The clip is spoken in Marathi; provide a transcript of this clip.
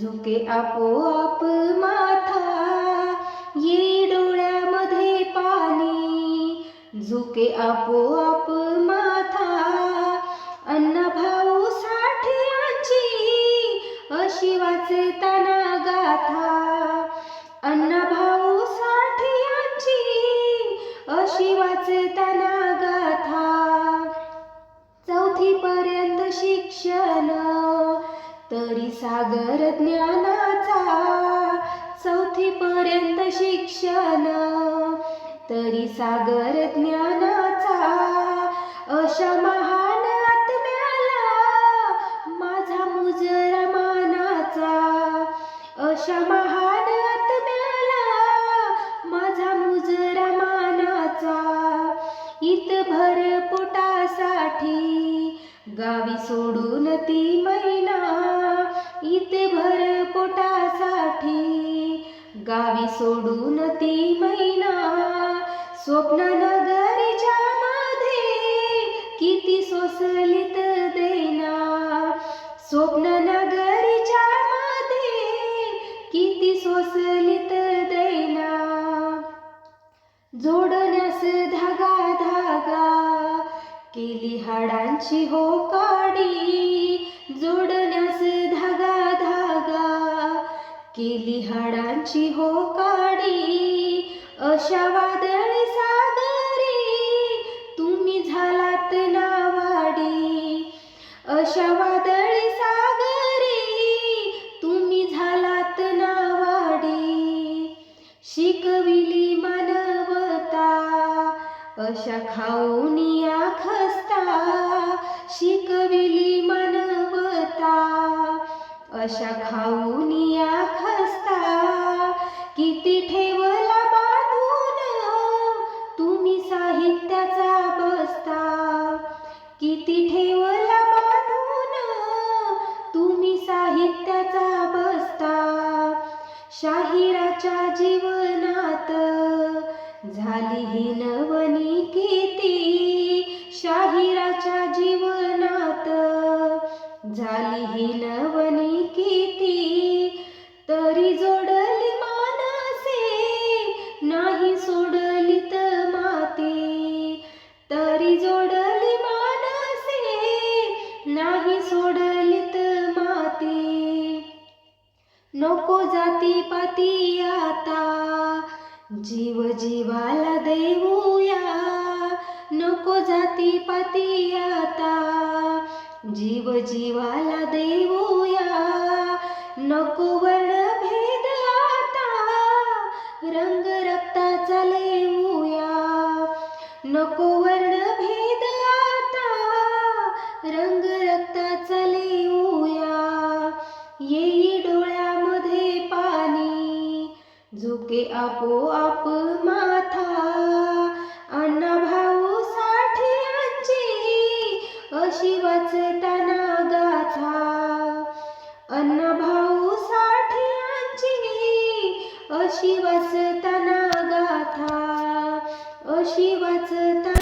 झुके आपोआप माथा ये डोळ्यामध्ये पाणी. झुके आपोआप माथा अन्न भाऊ साठ्यांची अशी वाचे तरी सागर ज्ञानाचा चौथी पर्यंत शिक्षण. तरी सागर ज्ञानाचा अशा महान आत्म्याला माझा मुजरा मानाचा. अशा महान आत्म्याला माझा मुजरा मानाचा. इतभर पोटासाठी गावी सोडून ती मैना. इतभर पोटासाठी गावी सोडून ती महिना स्वप्न नगरीच्या मध्ये किती सोसलीत देना. स्वप्न नगरीच्या मध्ये किती सोसलीत देना. जोडण्यास धागा धागा केली हाडांची हो काडी. जोडण्यास केली हाडांची हो काडी अशा वादळी सागरी तुम्ही झालात नावाडी. अशा वादळी सागरी तुम्ही झालात नावाडी. शिकविली मानवता अशा खाऊनिया खस्ता शिकविली मानवता अशा खाऊनिया शाहिराच्या जीवनात झाली ही नवनी किती शाहिराच्या जीवनात झाली ही नवनी किती तरी जोडली मानसे नाही सोडलीत माती. तरी जोडली मानसे नाही सोडलीत माती. नको जाती पाती आता. जीव जीवाला देऊया. नको जाती पाती आता. जीव जीवाला देऊया. नको वर्ण भेद आता. रंग रक्ताचा लेऊया. नको वर्ण भेद आता. रंग रक्ताचा लेऊया. येई आपोआप माथा अन्ना भाऊ साठ्यांची अशी वाचताना गाथा अन्न भाऊ साठ्यांची अशी वाचताना गाथा अशी वाचता